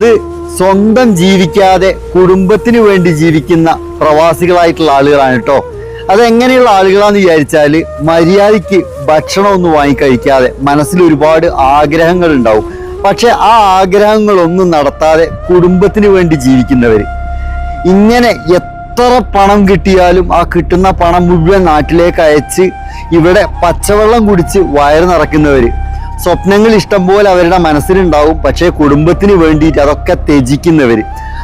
ഇത് സ്വന്തം ജീവിക്കാതെ കുടുംബത്തിന് വേണ്ടി ജീവിക്കുന്ന പ്രവാസികളായിട്ടുള്ള ആളുകളാണ് കേട്ടോ അതെങ്ങനെയുള്ള ആളുകളാന്ന് വിചാരിച്ചാൽ മര്യാദയ്ക്ക് ഭക്ഷണമൊന്നും വാങ്ങിക്കഴിക്കാതെ മനസ്സിൽ ഒരുപാട് ആഗ്രഹങ്ങൾ ഉണ്ടാവും പക്ഷെ ആ ആഗ്രഹങ്ങളൊന്നും നടത്താതെ കുടുംബത്തിന് വേണ്ടി ജീവിക്കുന്നവര്. ഇങ്ങനെ എത്ര പണം കിട്ടിയാലും ആ കിട്ടുന്ന പണം മുഴുവൻ നാട്ടിലേക്ക് അയച്ച് ഇവിടെ പച്ചവെള്ളം കുടിച്ച് വയറ് നിറയ്ക്കുന്നവര് സ്വപ്നങ്ങൾ ഇഷ്ടം പോലെ അവരുടെ മനസ്സിലുണ്ടാവും പക്ഷേ കുടുംബത്തിന് വേണ്ടിയിട്ട് അതൊക്കെ ത്യജിക്കുന്നവർ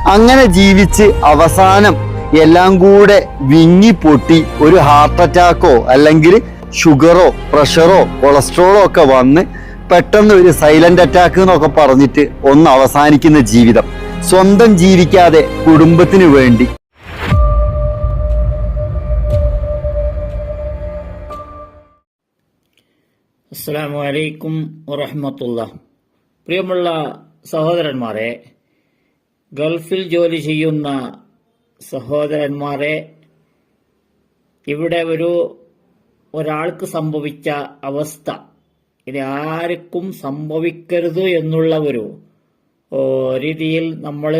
അങ്ങനെ ജീവിച്ച് അവസാനം എല്ലാം കൂടെ വിങ്ങി പൊട്ടി ഒരു ഹാർട്ട് അറ്റാക്കോ അല്ലെങ്കിൽ ഷുഗറോ പ്രഷറോ കൊളസ്ട്രോളോ ഒക്കെ വന്ന് പെട്ടെന്ന് ഒരു സൈലന്റ് അറ്റാക്ക് എന്നൊക്കെ പറഞ്ഞിട്ട് ഒന്ന് അവസാനിക്കുന്ന ജീവിതം. സ്വന്തം ജീവിക്കാതെ കുടുംബത്തിന് വേണ്ടി. അസ്സാം വലൈക്കും വറഹമത്തുള്ള. പ്രിയമുള്ള സഹോദരന്മാരെ ഗൾഫിൽ ജോലി ചെയ്യുന്ന സഹോദരന്മാരെ ഇവിടെ ഒരു ഒരാൾക്ക് സംഭവിച്ച അവസ്ഥ. ഇത് ആർക്കും സംഭവിക്കരുത് എന്നുള്ള ഒരു രീതിയിൽ നമ്മൾ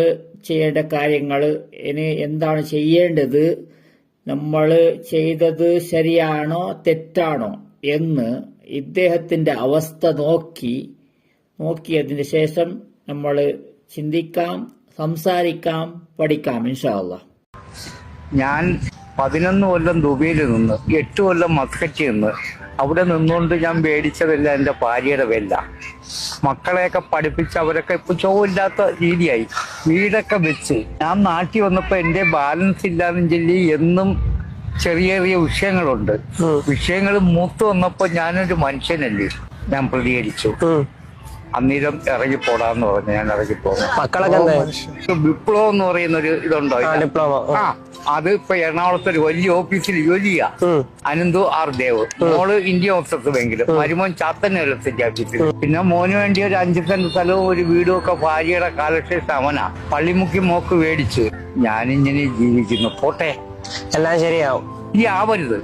ചെയ്യേണ്ട കാര്യങ്ങൾ ഇനി എന്താണ് ചെയ്യേണ്ടത് നമ്മൾ ചെയ്തത് ശരിയാണോ തെറ്റാണോ എന്ന് ഇദ്ദേഹത്തിന്റെ അവസ്ഥ നോക്കി നോക്കിയതിന് ശേഷം നമ്മൾ ചിന്തിക്കാം സംസാരിക്കാം പഠിക്കാം ഇൻഷാല്ല ഞാൻ പതിനൊന്ന് കൊല്ലം ദുബൈയിൽ നിന്ന് എട്ട് കൊല്ലം മസ്കറ്റിൽ നിന്ന് അവിടെ നിന്നുകൊണ്ട് ഞാൻ മേടിച്ചതല്ല എന്റെ ഭാര്യയുടെ വെല്ല മക്കളെയൊക്കെ പഠിപ്പിച്ച് അവരൊക്കെ ഇപ്പൊ ചോവില്ലാത്ത രീതിയായി. വീടൊക്കെ വെച്ച്. ഞാൻ നാട്ടിൽ വന്നപ്പോൾ എന്റെ ബാലൻസ് ഇല്ലാന്ന് ചൊല്ലി എന്നും ചെറിയ ചെറിയ വിഷയങ്ങളുണ്ട്. വിഷയങ്ങൾ മൂത്ത് വന്നപ്പോ ഞാനൊരു മനുഷ്യനല്ലേ. ഞാൻ പ്രതികരിച്ചു. അന്നേരം ഇറങ്ങി പോടാന്ന് പറഞ്ഞു ഞാൻ ഇറങ്ങി ഒരു വിപ്ലവം എന്ന് പറയുന്ന ഒരു ഇതുണ്ടോ? ആ, അത് ഇപ്പൊ എറണാകുളത്ത് ഒരു വലിയ ഓഫീസിൽ ജോലി ചെയ്യാ. അനന്തു ആർ ദേവ്. മോൾ ഇന്ത്യ ഓഫീസർ വെങ്കിലും മരുമോൻ ചാത്തന്നേരത്തിന്റെ ഓഫീസിൽ പിന്നെ മോന് വേണ്ടി ഒരു അഞ്ചു സെന്റ് സ്ഥലവും ഒരു വീടും ഒക്കെ ഭാര്യയുടെ കാലക്ഷേ അവനാ. പള്ളിമുക്കി മോക്ക് മേടിച്ച്. ഞാനിങ്ങനെ ജീവിക്കുന്നു. പോട്ടെ. എല്ലാം ശരിയാവും. ഈ ആവരുത്.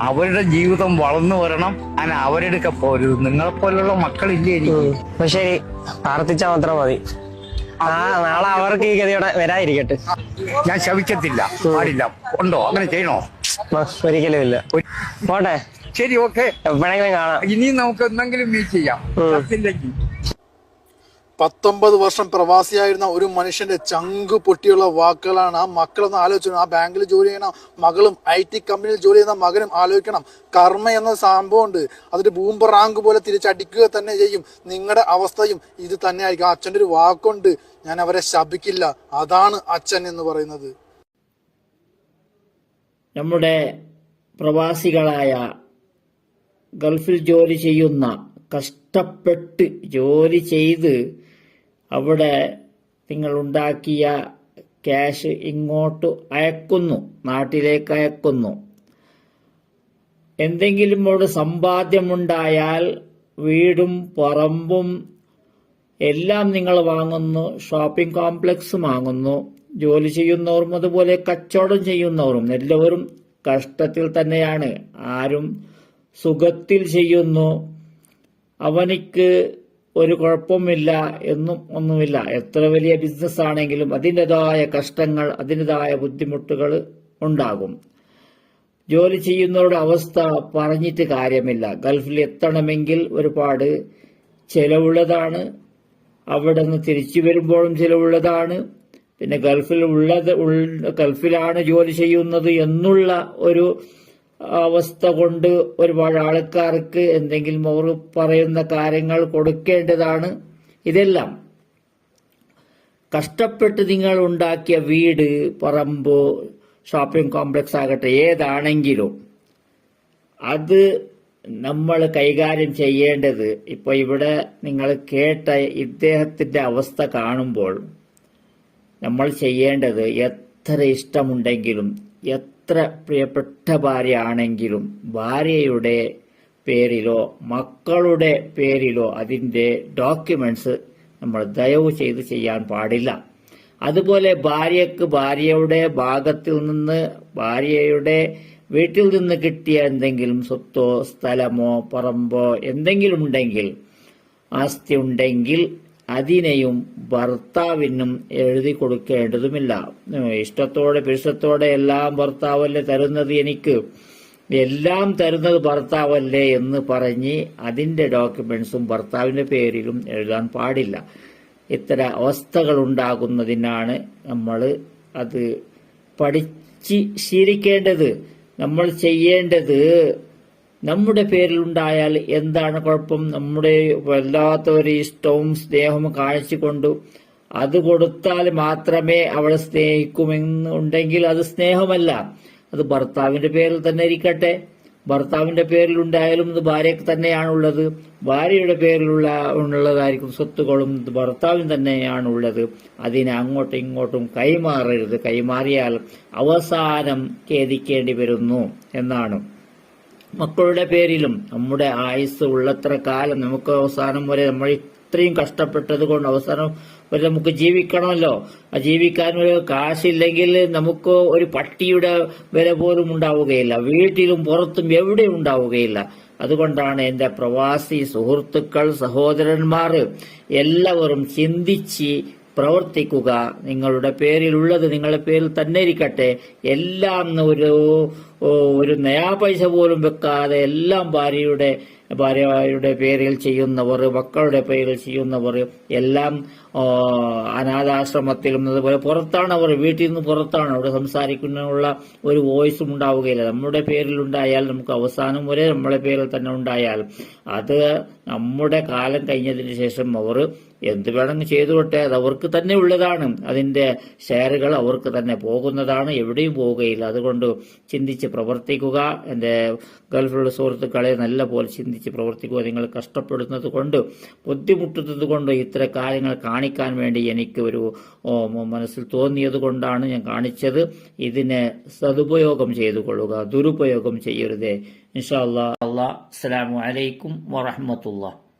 അവരുടെ ജീവിതം വളർന്നു വരണം. അങ്ങനെ അവരെടുക്ക പോരുത്. നിങ്ങളെ പോലുള്ള മക്കളില്ലേ എനിക്ക് ശരി. പ്രാർത്ഥിച്ചാ മാത്രം മതി. ആ നാളെ അവർക്ക് ഈ ഗതിയോടെ വരാതിരിക്കട്ടെ. ഞാൻ ശവിക്കത്തില്ല. പാടില്ല. ഉണ്ടോ? അങ്ങനെ ചെയ്യണോ? ഒരിക്കലും ഇല്ല. പോട്ടെ. ശരി ഓക്കെ. എപ്പോഴെങ്കിലും കാണാം. ഇനിയും നമുക്ക് എന്തെങ്കിലും മീറ്റ് ചെയ്യാം. പത്തൊമ്പത് വർഷം പ്രവാസിയായിരുന്ന ഒരു മനുഷ്യന്റെ ചങ്ക് പൊട്ടിയുള്ള വാക്കുകളാണ് ആ മക്കളൊന്ന് ആലോചിച്ചു ആ ബാങ്കിൽ ജോലി ചെയ്യുന്ന മകളും ഐ ടി കമ്പനിയിൽ ജോലി ചെയ്യുന്ന മകനും ആലോചിക്കണം. കർമ്മ എന്ന സംഭവമുണ്ട്. അതൊരു ബൂമ്പ് റാങ്ക് പോലെ തിരിച്ചടിക്കുക തന്നെ ചെയ്യും. നിങ്ങളുടെ അവസ്ഥയും ഇത് തന്നെ ആയിരിക്കും അച്ഛന്റെ ഒരു വാക്കുണ്ട്. ഞാൻ അവരെ ശപിക്കില്ല. അതാണ് അച്ഛൻ എന്ന് പറയുന്നത്. നമ്മുടെ പ്രവാസികളായ ഗൾഫിൽ ജോലി ചെയ്യുന്ന കഷ്ടപ്പെട്ട് ജോലി ചെയ്ത് അവിടെ നിങ്ങൾ ഉണ്ടാക്കിയ ക്യാഷ് ഇങ്ങോട്ട് അയക്കുന്നു നാട്ടിലേക്ക് അയക്കുന്നു. എന്തെങ്കിലും ഒരു സമ്പാദ്യമുണ്ടായാൽ വീടും പറമ്പും എല്ലാം നിങ്ങൾ വാങ്ങുന്നു ഷോപ്പിംഗ് കോംപ്ലക്സ് വാങ്ങുന്നു ജോലി ചെയ്യുന്നവരും അതുപോലെ കച്ചവടം ചെയ്യുന്നവരും എല്ലാവരും കഷ്ടത്തിൽ തന്നെയാണ്. ആരും സുഖത്തിൽ ചെയ്യുന്നു. അവനിക്ക് ഒരു കുഴപ്പമില്ല എന്നും ഒന്നുമില്ല. എത്ര വലിയ ബിസിനസ് ആണെങ്കിലും അതിന്റെതായ കഷ്ടങ്ങൾ അതിന്റെതായ ബുദ്ധിമുട്ടുകൾ ഉണ്ടാകും. ജോലി ചെയ്യുന്നവരുടെ അവസ്ഥ പറഞ്ഞിട്ട് കാര്യമില്ല. ഗൾഫിൽ എത്തണമെങ്കിൽ ഒരുപാട് ചിലവുള്ളതാണ്. അവിടെ നിന്ന് തിരിച്ചു വരുമ്പോഴും ചിലവുള്ളതാണ്. പിന്നെ ഗൾഫിൽ ഉള്ളത് ഗൾഫിലാണ് ജോലി ചെയ്യുന്നത് എന്നുള്ള ഒരു അവസ്ഥ കൊണ്ട് ഒരുപാട് ആൾക്കാർക്ക് എന്തെങ്കിലും അവർ പറയുന്ന കാര്യങ്ങൾ കൊടുക്കേണ്ടതാണ്. ഇതെല്ലാം കഷ്ടപ്പെട്ട് നിങ്ങൾ ഉണ്ടാക്കിയ വീട് പറമ്പ് ഷോപ്പിംഗ് കോംപ്ലക്സ് ആകട്ടെ ഏതാണെങ്കിലും അത് നമ്മൾ കൈകാര്യം ചെയ്യേണ്ടത്. ഇപ്പൊ ഇവിടെ നിങ്ങൾ കേട്ട ഇദ്ദേഹത്തിന്റെ അവസ്ഥ കാണുമ്പോൾ നമ്മൾ ചെയ്യേണ്ടത് എത്ര ഇഷ്ടമുണ്ടെങ്കിലും എത്ര പ്രിയപ്പെട്ട ഭാര്യയാണെങ്കിലും ഭാര്യയുടെ പേരിലോ മക്കളുടെ പേരിലോ അതിന്റെ ഡോക്യുമെന്റ്സ് നമ്മൾ ദയവ് ചെയ്ത് ചെയ്യാൻ പാടില്ല. അതുപോലെ ഭാര്യക്ക് ഭാര്യയുടെ ഭാഗത്തിൽ നിന്ന് ഭാര്യയുടെ വീട്ടിൽ നിന്ന് കിട്ടിയ എന്തെങ്കിലും സ്വത്തോ സ്ഥലമോ പറമ്പോ എന്തെങ്കിലും ഉണ്ടെങ്കിൽ ആസ്തി ഉണ്ടെങ്കിൽ അതിനെയും ഭർത്താവിനും എഴുതി കൊടുക്കേണ്ടതുമില്ല. ഇഷ്ടത്തോടെ പിഷ്ടത്തോടെ എല്ലാം ഭർത്താവല്ലേ തരുന്നത് എനിക്ക്? എല്ലാം തരുന്നത് ഭർത്താവല്ലേ എന്ന് പറഞ്ഞ് അതിന്റെ ഡോക്യുമെന്റ്സും ഭർത്താവിന്റെ പേരിലും എഴുതാൻ പാടില്ല. ഇത്തരം അവസ്ഥകൾ ഉണ്ടാകുന്നതിനാണ് നമ്മൾ അത് പഠിച്ച് ശീലിക്കേണ്ടത്. നമ്മൾ ചെയ്യേണ്ടത് നമ്മുടെ പേരിലുണ്ടായാൽ എന്താണ് കുഴപ്പം? നമ്മുടെ വല്ലാത്തൊരു ഇഷ്ടവും സ്നേഹവും കാണിച്ചുകൊണ്ട് അത് കൊടുത്താൽ മാത്രമേ അവളെ സ്നേഹിക്കുമെന്നുണ്ടെങ്കിൽ അത് സ്നേഹമല്ല. അത് ഭർത്താവിന്റെ പേരിൽ തന്നെ ഇരിക്കട്ടെ. ഭർത്താവിന്റെ പേരിലുണ്ടായാലും ഇത് ഭാര്യയ്ക്ക് തന്നെയാണുള്ളത്. ഭാര്യയുടെ പേരിലുള്ള ഉള്ളതായിരിക്കും സ്വത്തുക്കളും ഭർത്താവിന് തന്നെയാണുള്ളത്. അതിനെ അങ്ങോട്ടും ഇങ്ങോട്ടും കൈമാറരുത്. കൈമാറിയാൽ അവസാനം ഖേദിക്കേണ്ടി വരുന്നു എന്നാണ്. മക്കളുടെ പേരിലും നമ്മുടെ ആയുസ് ഉള്ളത്ര കാലം നമുക്ക് അവസാനം വരെ നമ്മൾ ഇത്രയും കഷ്ടപ്പെട്ടത് കൊണ്ട് അവസാനം വരെ നമുക്ക് ജീവിക്കണമല്ലോ. ആ ജീവിക്കാൻ ഒരു കാശില്ലെങ്കിൽ നമുക്ക് ഒരു പട്ടിയുടെ വില പോലും ഉണ്ടാവുകയില്ല. വീട്ടിലും പുറത്തും എവിടെ ഉണ്ടാവുകയില്ല. അതുകൊണ്ടാണ് എന്റെ പ്രവാസി സുഹൃത്തുക്കൾ സഹോദരന്മാർ എല്ലാവരും ചിന്തിച്ച് പ്രവർത്തിക്കുക. നിങ്ങളുടെ പേരിലുള്ളത് നിങ്ങളുടെ പേരിൽ തന്നെ ഇരിക്കട്ടെ എല്ലാം ഒരു ഒരു നയാപൈസ പോലും വെക്കാതെ എല്ലാം ഭാര്യയുടെ ഭാര്യയുടെ പേരിൽ ചെയ്യുന്നവർ മക്കളുടെ പേരിൽ ചെയ്യുന്നവർ എല്ലാം അനാഥാശ്രമത്തിലും അതുപോലെ പുറത്താണ് അവർ വീട്ടിൽ നിന്ന് പുറത്താണ് അവിടെ സംസാരിക്കുന്നതിനുള്ള ഒരു വോയിസും ഉണ്ടാവുകയില്ല. നമ്മുടെ പേരിൽ ഉണ്ടായാൽ നമുക്ക് അവസാനം വരെ നമ്മുടെ പേരിൽ തന്നെ ഉണ്ടായാൽ അത് നമ്മുടെ കാലം കഴിഞ്ഞതിന് ശേഷം അവർ എന്ത് വേണമെങ്കിൽ ചെയ്തുകൊട്ടെ അത് അവർക്ക് തന്നെ ഉള്ളതാണ്. അതിന്റെ ഷെയറുകൾ അവർക്ക് തന്നെ പോകുന്നതാണ് എവിടെയും പോവുകയില്ല. അതുകൊണ്ട് ചിന്തിച്ച് പ്രവർത്തിക്കുക. എന്റെ ഗൾഫിലുള്ള സുഹൃത്തുക്കളെ നല്ല പോലെ ചിന്തിച്ച് പ്രവർത്തിക്കുക. നിങ്ങൾ കഷ്ടപ്പെടുന്നത് കൊണ്ട് ബുദ്ധിമുട്ടുന്നത് കൊണ്ട് ഇത്തരം കാര്യങ്ങൾ കാണിക്കാൻ വേണ്ടി എനിക്ക് ഒരു മനസ്സിൽ തോന്നിയത് കൊണ്ടാണ് ഞാൻ കാണിച്ചത്. ഇതിനെ സദുപയോഗം ചെയ്തു കൊള്ളുക ദുരുപയോഗം ചെയ്യരുതേ. ഇൻഷാ അല്ലാ. അല്ലാ. അലൈക്കും വറഹ്മത്തുള്ളാഹി.